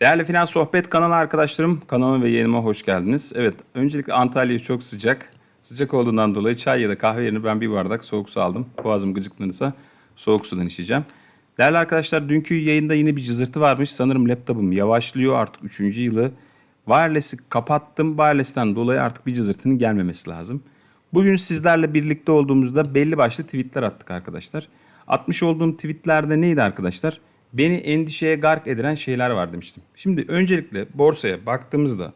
Değerli Finans Sohbet kanalı arkadaşlarım, kanalıma ve yayınıma hoş geldiniz. Evet, öncelikle Antalya çok sıcak. Sıcak olduğundan dolayı çay ya da kahve yerine ben bir bardak soğuk su aldım. Boğazım gıcıklanırsa soğuk sudan içeceğim. Değerli arkadaşlar, dünkü yayında yine bir cızırtı varmış. Sanırım laptopum yavaşlıyor artık 3. yılı. Wireless'i kapattım. Wireless'ten dolayı artık bir cızırtının gelmemesi lazım. Bugün sizlerle birlikte olduğumuzda belli başlı tweetler attık arkadaşlar. Atmış olduğum tweetlerde neydi arkadaşlar? Beni endişeye gark edilen şeyler var demiştim. Şimdi öncelikle borsaya baktığımızda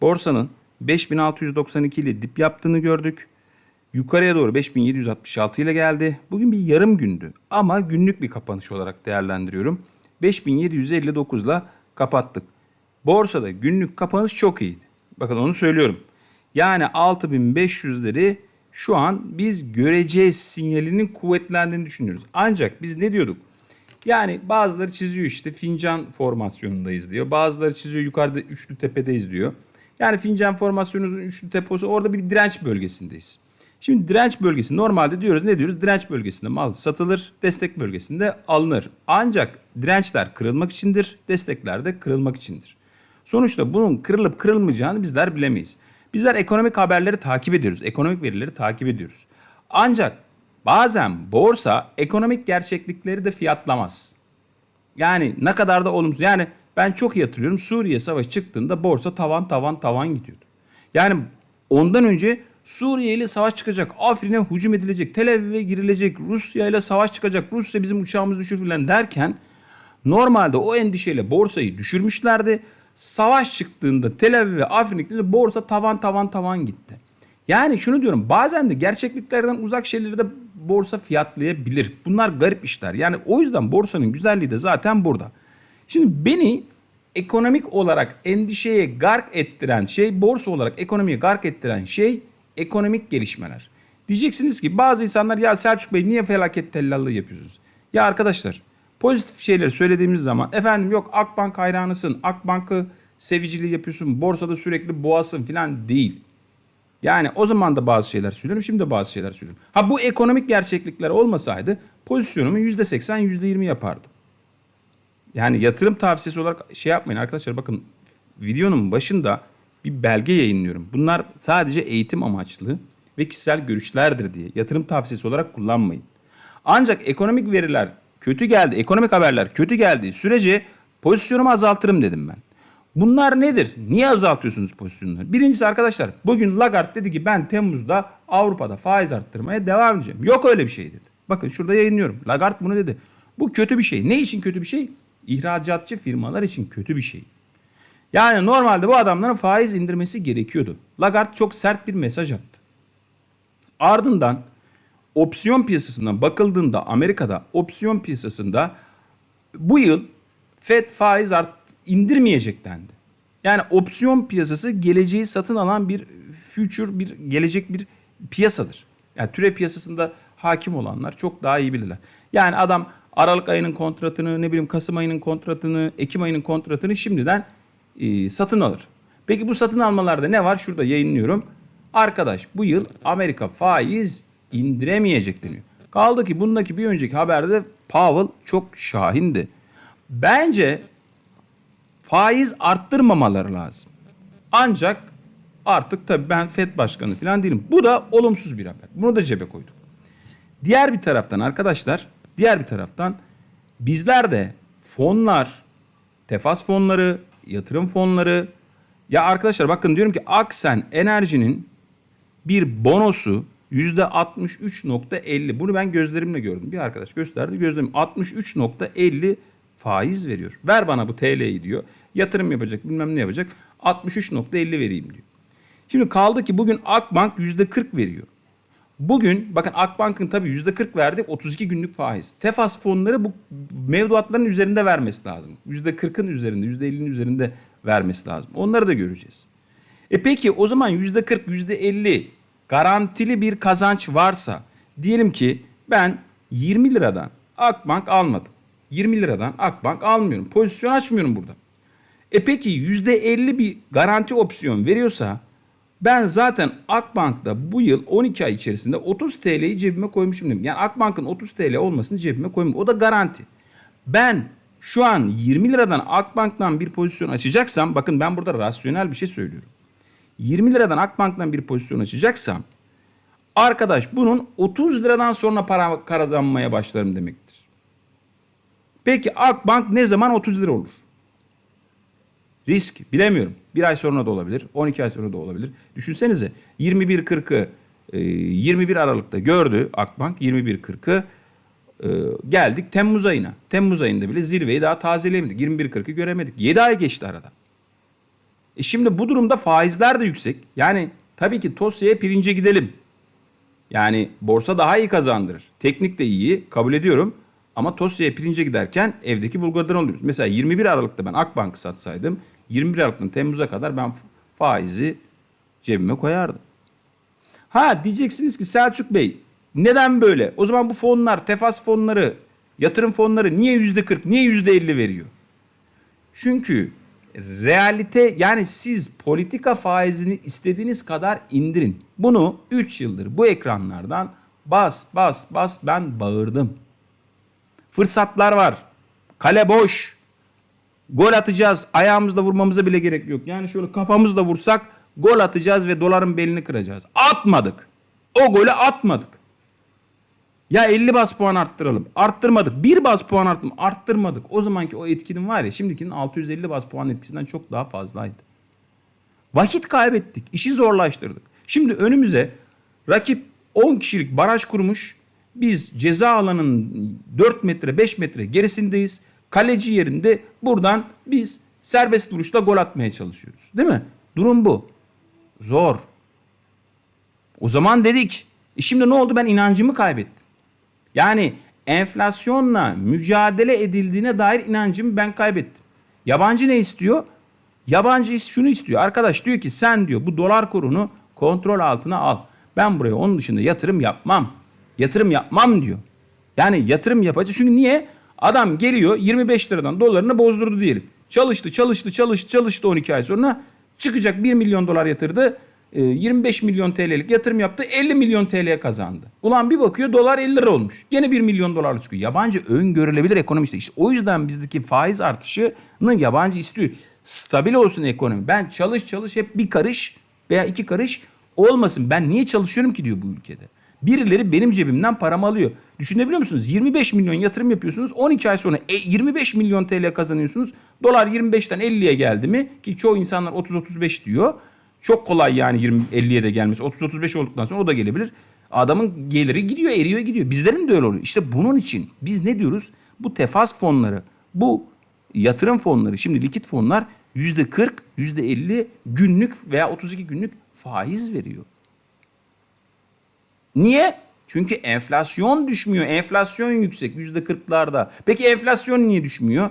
borsanın 5692 ile dip yaptığını gördük. Yukarıya doğru 5766 ile geldi. Bugün bir yarım gündü ama günlük bir kapanış olarak değerlendiriyorum. 5759 ile kapattık. Borsada günlük kapanış çok iyiydi. Bakın onu söylüyorum. Yani 6500'leri şu an biz göreceğiz sinyalinin kuvvetlendiğini düşünüyoruz. Ancak biz ne diyorduk? Yani bazıları çiziyor işte fincan formasyonundayız diyor. Bazıları çiziyor yukarıda üçlü tepedeyiz diyor. Yani fincan formasyonunun üçlü tepe olsa orada bir direnç bölgesindeyiz. Şimdi direnç bölgesi normalde diyoruz ne diyoruz? Direnç bölgesinde mal satılır, destek bölgesinde alınır. Ancak dirençler kırılmak içindir, destekler de kırılmak içindir. Sonuçta bunun kırılıp kırılmayacağını bizler bilemeyiz. Bizler ekonomik haberleri takip ediyoruz, ekonomik verileri takip ediyoruz. Ancak bazen borsa ekonomik gerçeklikleri de fiyatlamaz. Yani ne kadar da olumsuz. Yani ben çok iyi hatırlıyorum Suriye savaşı çıktığında borsa tavan tavan tavan gidiyordu. Yani ondan önce Suriye ile savaş çıkacak, Afrin'e hücum edilecek, Tel Aviv'e girilecek, Rusya ile savaş çıkacak, Rusya bizim uçağımızı düşür filan derken normalde o endişeyle borsayı düşürmüşlerdi. Savaş çıktığında Tel Aviv ve borsa tavan tavan tavan gitti. Yani şunu diyorum bazen de gerçekliklerden uzak şeyleri de borsa fiyatlayabilir. Bunlar garip işler. Yani o yüzden borsanın güzelliği de zaten burada. Şimdi beni ekonomik olarak endişeye gark ettiren şey, borsa olarak ekonomiye gark ettiren şey ekonomik gelişmeler. Diyeceksiniz ki bazı insanlar ya Selçuk Bey niye felaket tellallığı yapıyorsunuz? Ya arkadaşlar pozitif şeyleri söylediğimiz zaman efendim yok Akbank hayranısın, Akbank'ı seviciliği yapıyorsun, borsada sürekli boğasın falan değil. Yani o zaman da bazı şeyler söylüyorum, şimdi de bazı şeyler söylüyorum. Ha bu ekonomik gerçeklikler olmasaydı pozisyonumu %80, %20 yapardım. Yani yatırım tavsiyesi olarak şey yapmayın arkadaşlar bakın videonun başında bir belge yayınlıyorum. Bunlar sadece eğitim amaçlı ve kişisel görüşlerdir diye yatırım tavsiyesi olarak kullanmayın. Ancak ekonomik veriler kötü geldi, ekonomik haberler kötü geldiği sürece pozisyonumu azaltırım dedim ben. Bunlar nedir? Niye azaltıyorsunuz pozisyonları? Birincisi arkadaşlar bugün Lagarde dedi ki ben Temmuz'da Avrupa'da faiz arttırmaya devam edeceğim. Yok öyle bir şey dedi. Bakın şurada yayınlıyorum. Lagarde bunu dedi. Bu kötü bir şey. Ne için kötü bir şey? İhracatçı firmalar için kötü bir şey. Yani normalde bu adamların faiz indirmesi gerekiyordu. Lagarde çok sert bir mesaj attı. Ardından opsiyon piyasasından bakıldığında Amerika'da opsiyon piyasasında bu yıl Fed faiz art indirmeyecek dendi. Yani opsiyon piyasası geleceği satın alan bir future bir gelecek bir piyasadır. Yani türe piyasasında hakim olanlar çok daha iyi bilirler. Yani adam Aralık ayının kontratını, ne bileyim Kasım ayının kontratını, Ekim ayının kontratını şimdiden e, satın alır. Peki bu satın almalarda ne var? Şurada yayınlıyorum. Arkadaş bu yıl Amerika faiz indiremeyecek deniyor. Kaldı ki bundaki bir önceki haberde Powell çok şahindi. Bence faiz arttırmamaları lazım. Ancak artık tabii ben FED başkanı falan değilim. Bu da olumsuz bir haber. Bunu da cebe koyduk. Diğer bir taraftan arkadaşlar, diğer bir taraftan bizler de fonlar, tefas fonları, yatırım fonları ya arkadaşlar bakın diyorum ki Aksen Enerji'nin bir bonosu %63.50. Bunu ben gözlerimle gördüm. Bir arkadaş gösterdi gözlerim 63.50 faiz veriyor. Ver bana bu TL'yi diyor. Yatırım yapacak bilmem ne yapacak. 63.50 vereyim diyor. Şimdi kaldı ki bugün Akbank %40 veriyor. Bugün bakın Akbank'ın tabii %40 verdik 32 günlük faiz. Tefas fonları bu mevduatların üzerinde vermesi lazım. %40'ın üzerinde %50'nin üzerinde vermesi lazım. Onları da göreceğiz. E peki o zaman %40 %50 garantili bir kazanç varsa diyelim ki ben 20 liradan Akbank almadım. 20 liradan Akbank almıyorum. Pozisyon açmıyorum burada. E peki %50 bir garanti opsiyon veriyorsa ben zaten Akbank'ta bu yıl 12 ay içerisinde 30 TL'yi cebime koymuşum dedim. Yani Akbank'ın 30 TL olmasını cebime koymuşum. O da garanti. Ben şu an 20 liradan Akbank'tan bir pozisyon açacaksam bakın ben burada rasyonel bir şey söylüyorum. 20 liradan Akbank'tan bir pozisyon açacaksam arkadaş bunun 30 liradan sonra para kazanmaya başlarım demektir. Peki Akbank ne zaman 30 lira olur? Risk bilemiyorum. Bir ay sonra da olabilir. 12 ay sonra da olabilir. Düşünsenize 21.40'ı e, 21 Aralık'ta gördü Akbank 21.40'ı e, geldik Temmuz ayına. Temmuz ayında bile zirveyi daha tazeleyemedik. 21.40'ı göremedik. 7 ay geçti arada. E şimdi bu durumda faizler de yüksek. Yani tabii ki Tosya'ya pirince gidelim. Yani borsa daha iyi kazandırır. Teknik de iyi kabul ediyorum. Ama Tosya'ya pirince giderken evdeki bulgurdan alıyoruz. Mesela 21 Aralık'ta ben Akbank'ı satsaydım 21 Aralık'tan Temmuz'a kadar ben faizi cebime koyardım. Ha diyeceksiniz ki Selçuk Bey neden böyle? O zaman bu fonlar, tefas fonları, yatırım fonları niye yüzde 40, niye yüzde 50 veriyor? Çünkü realite yani siz politika faizini istediğiniz kadar indirin. Bunu 3 yıldır bu ekranlardan bas bas bas ben bağırdım. Fırsatlar var. Kale boş. Gol atacağız. Ayağımızla vurmamıza bile gerek yok. Yani şöyle kafamızla vursak gol atacağız ve doların belini kıracağız. Atmadık. O golü atmadık. Ya 50 bas puan arttıralım. Arttırmadık. Bir bas puan arttım. Arttırmadık. O zamanki o etkinin var ya şimdikinin 650 bas puan etkisinden çok daha fazlaydı. Vakit kaybettik. işi zorlaştırdık. Şimdi önümüze rakip 10 kişilik baraj kurmuş. Biz ceza alanının 4 metre 5 metre gerisindeyiz. Kaleci yerinde buradan biz serbest vuruşla gol atmaya çalışıyoruz. Değil mi? Durum bu. Zor. O zaman dedik. E şimdi ne oldu? Ben inancımı kaybettim. Yani enflasyonla mücadele edildiğine dair inancımı ben kaybettim. Yabancı ne istiyor? Yabancı şunu istiyor. Arkadaş diyor ki sen diyor bu dolar kurunu kontrol altına al. Ben buraya onun dışında yatırım yapmam. Yatırım yapmam diyor. Yani yatırım yapacak. Çünkü niye? Adam geliyor 25 liradan dolarını bozdurdu diyelim. Çalıştı çalıştı çalıştı çalıştı 12 ay sonra çıkacak 1 milyon dolar yatırdı. 25 milyon TL'lik yatırım yaptı 50 milyon TL kazandı. Ulan bir bakıyor dolar 50 lira olmuş. Gene 1 milyon dolarlık çıkıyor. Yabancı öngörülebilir ekonomi. İşte o yüzden bizdeki faiz artışını yabancı istiyor. Stabil olsun ekonomi. Ben çalış çalış hep bir karış veya iki karış olmasın. Ben niye çalışıyorum ki diyor bu ülkede. Birileri benim cebimden paramı alıyor. Düşünebiliyor musunuz? 25 milyon yatırım yapıyorsunuz. 12 ay sonra e, 25 milyon TL kazanıyorsunuz. Dolar 25'ten 50'ye geldi mi? Ki çoğu insanlar 30-35 diyor. Çok kolay yani 20-50'ye de gelmesi. 30-35 olduktan sonra o da gelebilir. Adamın geliri gidiyor, eriyor gidiyor. Bizlerin de öyle oluyor. İşte bunun için biz ne diyoruz? Bu tefas fonları, bu yatırım fonları, şimdi likit fonlar %40, %50 günlük veya 32 günlük faiz veriyor. Niye? Çünkü enflasyon düşmüyor. Enflasyon yüksek yüzde kırklarda. Peki enflasyon niye düşmüyor?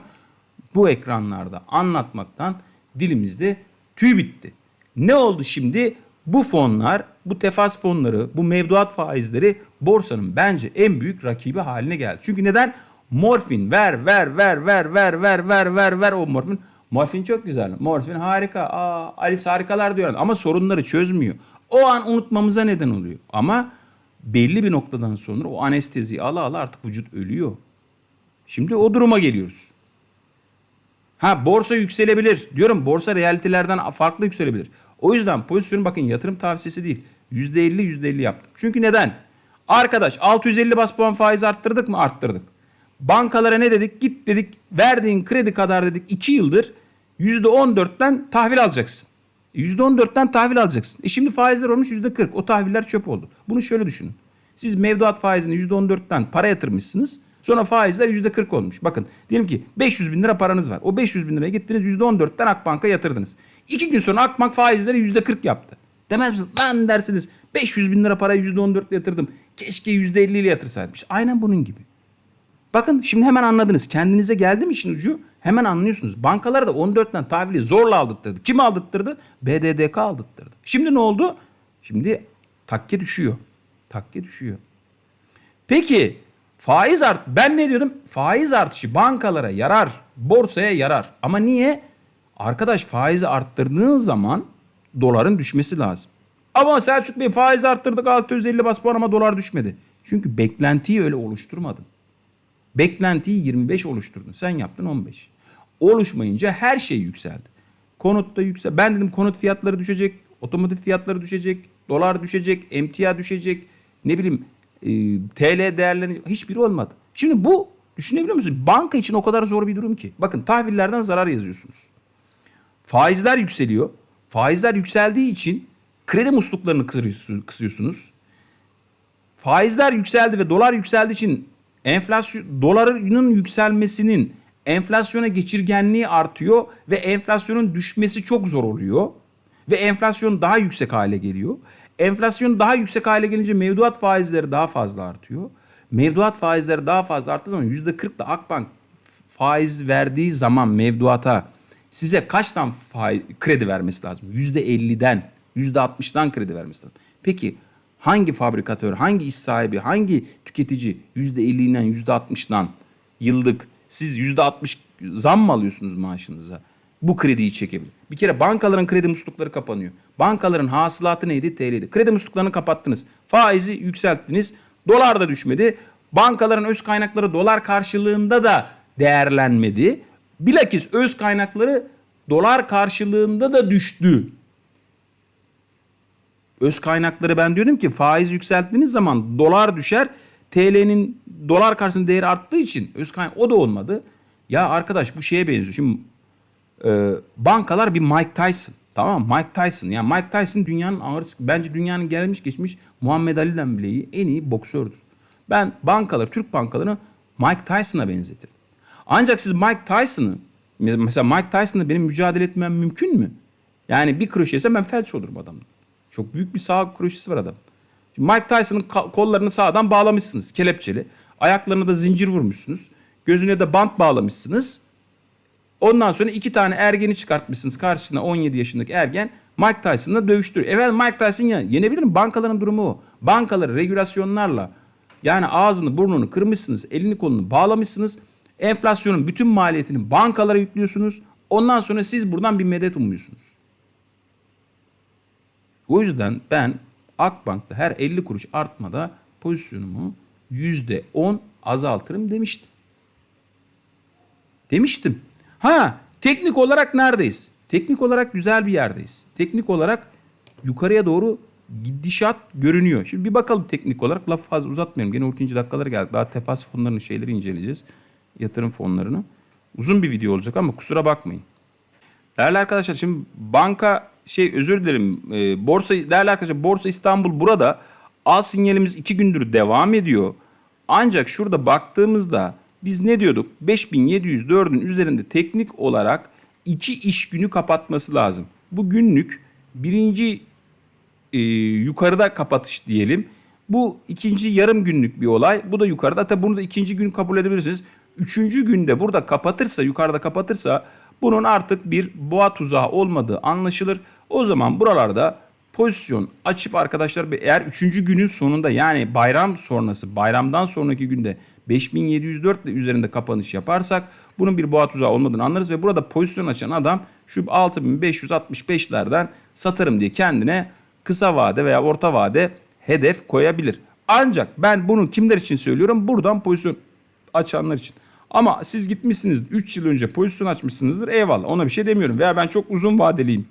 Bu ekranlarda anlatmaktan dilimizde tüy bitti. Ne oldu şimdi? Bu fonlar, bu tefas fonları, bu mevduat faizleri borsanın bence en büyük rakibi haline geldi. Çünkü neden? Morfin ver ver ver ver ver ver ver ver ver o morfin. Morfin çok güzel. Morfin harika. Aa, Alice harikalar diyor ama sorunları çözmüyor. O an unutmamıza neden oluyor. Ama belli bir noktadan sonra o anesteziyi ala ala artık vücut ölüyor. Şimdi o duruma geliyoruz. Ha borsa yükselebilir. Diyorum borsa realitelerden farklı yükselebilir. O yüzden pozisyonu bakın yatırım tavsiyesi değil. %50 %50 yaptım. Çünkü neden? Arkadaş 650 bas puan faiz arttırdık mı? Arttırdık. Bankalara ne dedik? Git dedik verdiğin kredi kadar dedik 2 yıldır %14'ten tahvil alacaksın. %14'ten tahvil alacaksın. E şimdi faizler olmuş %40. O tahviller çöp oldu. Bunu şöyle düşünün. Siz mevduat faizini %14'ten para yatırmışsınız. Sonra faizler %40 olmuş. Bakın diyelim ki 500 bin lira paranız var. O 500 bin liraya gittiniz %14'ten Akbank'a yatırdınız. İki gün sonra Akbank faizleri %40 yaptı. Demez misiniz? Lan dersiniz 500 bin lira parayı %14 ile yatırdım. Keşke %50 ile yatırsaydım. İşte aynen bunun gibi. Bakın şimdi hemen anladınız. Kendinize geldi mi işin ucu? Hemen anlıyorsunuz. Bankalar da 14'ten tahvili zorla aldırttırdı. Kim aldırttırdı? BDDK aldırttırdı. Şimdi ne oldu? Şimdi takke düşüyor. Takke düşüyor. Peki faiz art ben ne diyordum? Faiz artışı bankalara yarar, borsaya yarar. Ama niye? Arkadaş faizi arttırdığın zaman doların düşmesi lazım. Ama Selçuk Bey faiz arttırdık 650 bas puan ama dolar düşmedi. Çünkü beklentiyi öyle oluşturmadın. Beklentiyi 25 oluşturdun. Sen yaptın 15. Oluşmayınca her şey yükseldi. Konut da yüksel. Ben dedim konut fiyatları düşecek, otomotiv fiyatları düşecek, dolar düşecek, emtia düşecek, ne bileyim e, TL değerlenecek. Hiçbiri olmadı. Şimdi bu düşünebiliyor musunuz? Banka için o kadar zor bir durum ki. Bakın tahvillerden zarar yazıyorsunuz. Faizler yükseliyor. Faizler yükseldiği için kredi musluklarını kısıyorsunuz. Faizler yükseldi ve dolar yükseldiği için enflasyon doların yükselmesinin enflasyona geçirgenliği artıyor ve enflasyonun düşmesi çok zor oluyor ve enflasyon daha yüksek hale geliyor. Enflasyon daha yüksek hale gelince mevduat faizleri daha fazla artıyor. Mevduat faizleri daha fazla arttığı zaman %40 da Akbank faiz verdiği zaman mevduata size kaçtan faiz, kredi vermesi lazım? %50'den, %60'dan kredi vermesi lazım. Peki hangi fabrikatör, hangi iş sahibi, hangi tüketici %50'den, %60'dan yıllık siz %60 zam mı alıyorsunuz maaşınıza? Bu krediyi çekebilir. Bir kere bankaların kredi muslukları kapanıyor. Bankaların hasılatı neydi? TL'ydi. Kredi musluklarını kapattınız. Faizi yükselttiniz. Dolar da düşmedi. Bankaların öz kaynakları dolar karşılığında da değerlenmedi. Bilakis öz kaynakları dolar karşılığında da düştü. Öz kaynakları ben diyorum ki faiz yükselttiğiniz zaman dolar düşer. TL'nin dolar karşısında değeri arttığı için öz kaynak o da olmadı. Ya arkadaş bu şeye benziyor. Şimdi e, bankalar bir Mike Tyson. Tamam mı? Mike Tyson. Yani Mike Tyson dünyanın ağır bence dünyanın gelmiş geçmiş Muhammed Ali'den bile iyi, en iyi boksördür. Ben bankaları, Türk bankalarını Mike Tyson'a benzetirdim. Ancak siz Mike Tyson'ı mesela Mike Tyson'la benim mücadele etmem mümkün mü? Yani bir kroşe yesem ben felç olurum adamdan. Çok büyük bir sağ kroşesi var adam. Şimdi Mike Tyson'ın kollarını sağdan bağlamışsınız kelepçeli. Ayaklarına da zincir vurmuşsunuz. Gözüne de bant bağlamışsınız. Ondan sonra iki tane ergeni çıkartmışsınız karşısına 17 yaşındaki ergen Mike Tyson'la dövüştürüyor. Efendim Mike Tyson ya yenebilir mi? Bankaların durumu o. Bankaları regülasyonlarla yani ağzını burnunu kırmışsınız, elini kolunu bağlamışsınız. Enflasyonun bütün maliyetini bankalara yüklüyorsunuz. Ondan sonra siz buradan bir medet umuyorsunuz. O yüzden ben Akbank'ta her 50 kuruş artmada pozisyonumu %10 azaltırım demiştim. Demiştim. Ha teknik olarak neredeyiz? Teknik olarak güzel bir yerdeyiz. Teknik olarak yukarıya doğru gidişat görünüyor. Şimdi bir bakalım teknik olarak. Lafı fazla uzatmayalım. Gene 12. dakikalara geldik. Daha tefas fonlarının şeyleri inceleyeceğiz. Yatırım fonlarını. Uzun bir video olacak ama kusura bakmayın. Değerli arkadaşlar şimdi banka şey özür dilerim e, borsa değerli arkadaşlar borsa İstanbul burada al sinyalimiz iki gündür devam ediyor. Ancak şurada baktığımızda biz ne diyorduk? 5704'ün üzerinde teknik olarak iki iş günü kapatması lazım. Bu günlük birinci e, yukarıda kapatış diyelim. Bu ikinci yarım günlük bir olay. Bu da yukarıda. Tabi bunu da ikinci gün kabul edebilirsiniz. Üçüncü günde burada kapatırsa, yukarıda kapatırsa bunun artık bir boğa tuzağı olmadığı anlaşılır. O zaman buralarda pozisyon açıp arkadaşlar eğer üçüncü günün sonunda yani bayram sonrası bayramdan sonraki günde 5704 ile üzerinde kapanış yaparsak bunun bir boğa tuzağı olmadığını anlarız ve burada pozisyon açan adam şu 6565'lerden satarım diye kendine kısa vade veya orta vade hedef koyabilir. Ancak ben bunu kimler için söylüyorum? Buradan pozisyon açanlar için. Ama siz gitmişsiniz 3 yıl önce pozisyon açmışsınızdır eyvallah ona bir şey demiyorum. Veya ben çok uzun vadeliyim.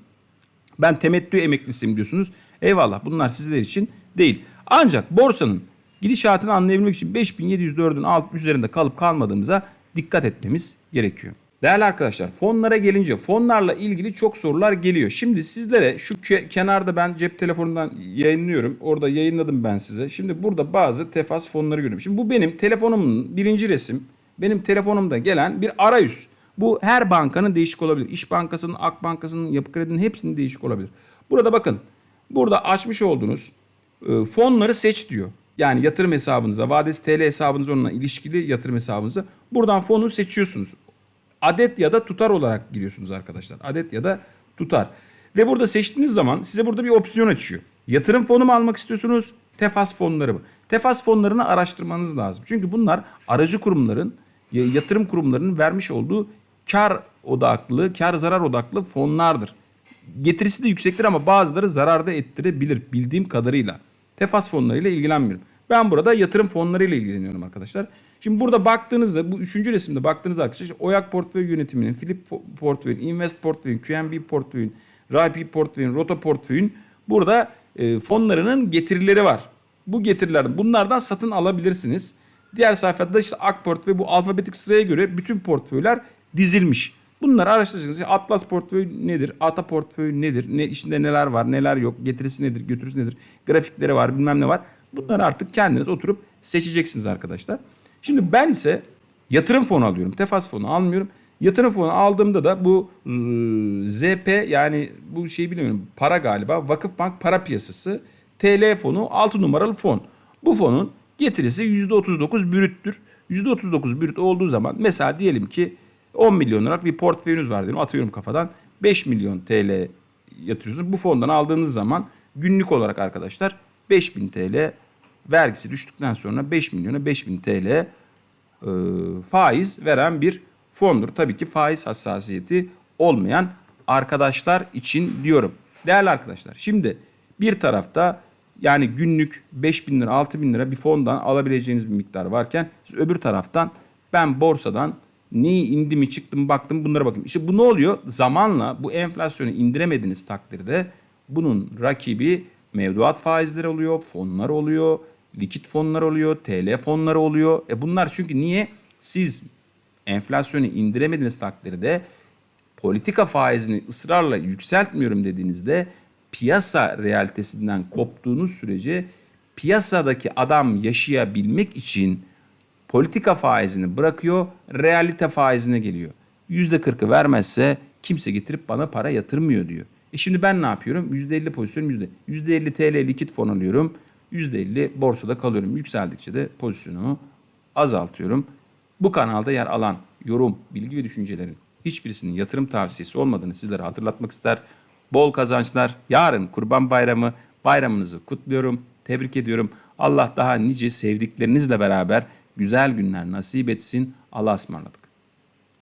Ben temettü emeklisiyim diyorsunuz. Eyvallah bunlar sizler için değil. Ancak borsanın gidişatını anlayabilmek için 5704'ün alt üzerinde kalıp kalmadığımıza dikkat etmemiz gerekiyor. Değerli arkadaşlar fonlara gelince fonlarla ilgili çok sorular geliyor. Şimdi sizlere şu ke- kenarda ben cep telefonundan yayınlıyorum. Orada yayınladım ben size. Şimdi burada bazı tefas fonları görüyorum. Şimdi bu benim telefonumun birinci resim. Benim telefonumda gelen bir arayüz. Bu her bankanın değişik olabilir. İş Bankası'nın, Ak Bankası'nın, Yapı Kredi'nin hepsinin değişik olabilir. Burada bakın. Burada açmış olduğunuz e, fonları seç diyor. Yani yatırım hesabınıza, vadesi TL hesabınız onunla ilişkili yatırım hesabınıza buradan fonu seçiyorsunuz. Adet ya da tutar olarak giriyorsunuz arkadaşlar. Adet ya da tutar. Ve burada seçtiğiniz zaman size burada bir opsiyon açıyor. Yatırım fonu mu almak istiyorsunuz? Tefas fonları mı? Tefas fonlarını araştırmanız lazım. Çünkü bunlar aracı kurumların, yatırım kurumlarının vermiş olduğu kar odaklı, kar zarar odaklı fonlardır. Getirisi de yüksektir ama bazıları zarar da ettirebilir bildiğim kadarıyla. Tefas fonlarıyla ilgilenmiyorum. Ben burada yatırım fonlarıyla ilgileniyorum arkadaşlar. Şimdi burada baktığınızda bu üçüncü resimde baktığınızda arkadaşlar OYAK portföy yönetiminin, Philip portföyün, Invest portföyün, QNB portföyün, RIP portföyün, Rota portföyün burada e, fonlarının getirileri var. Bu getirilerden bunlardan satın alabilirsiniz. Diğer sayfada da işte AK portföy bu alfabetik sıraya göre bütün portföyler dizilmiş. Bunları araştıracaksınız. Atlas portföy nedir? Ata portföy nedir? Ne, içinde neler var, neler yok? Getirisi nedir, götürüsü nedir? Grafikleri var, bilmem ne var. Bunları artık kendiniz oturup seçeceksiniz arkadaşlar. Şimdi ben ise yatırım fonu alıyorum. Tefas fonu almıyorum. Yatırım fonu aldığımda da bu z- ZP yani bu şeyi bilmiyorum para galiba Vakıfbank para piyasası TL fonu 6 numaralı fon. Bu fonun getirisi %39 bürüttür. %39 bürüt olduğu zaman mesela diyelim ki 10 milyon liralık bir portföyünüz var diyelim atıyorum kafadan 5 milyon TL yatırıyorsunuz. Bu fondan aldığınız zaman günlük olarak arkadaşlar 5000 TL vergisi düştükten sonra 5 milyona 5000 TL e, faiz veren bir fondur. Tabii ki faiz hassasiyeti olmayan arkadaşlar için diyorum. Değerli arkadaşlar şimdi bir tarafta yani günlük 5 bin lira 6 bin lira bir fondan alabileceğiniz bir miktar varken siz öbür taraftan ben borsadan neyi indi mi çıktı mı baktım bunlara bakayım. İşte bu ne oluyor? Zamanla bu enflasyonu indiremediğiniz takdirde bunun rakibi mevduat faizleri oluyor, fonlar oluyor, likit fonlar oluyor, TL fonları oluyor. E bunlar çünkü niye? Siz enflasyonu indiremediğiniz takdirde politika faizini ısrarla yükseltmiyorum dediğinizde piyasa realitesinden koptuğunuz sürece piyasadaki adam yaşayabilmek için politika faizini bırakıyor, realite faizine geliyor. %40'ı vermezse kimse getirip bana para yatırmıyor diyor. E şimdi ben ne yapıyorum? %50 pozisyonum yüzde. %50 TL likit fon alıyorum. %50 borsada kalıyorum. Yükseldikçe de pozisyonumu azaltıyorum. Bu kanalda yer alan yorum, bilgi ve düşüncelerin hiçbirisinin yatırım tavsiyesi olmadığını sizlere hatırlatmak ister. Bol kazançlar. Yarın Kurban Bayramı. Bayramınızı kutluyorum. Tebrik ediyorum. Allah daha nice sevdiklerinizle beraber güzel günler nasip etsin. Allah'a ısmarladık.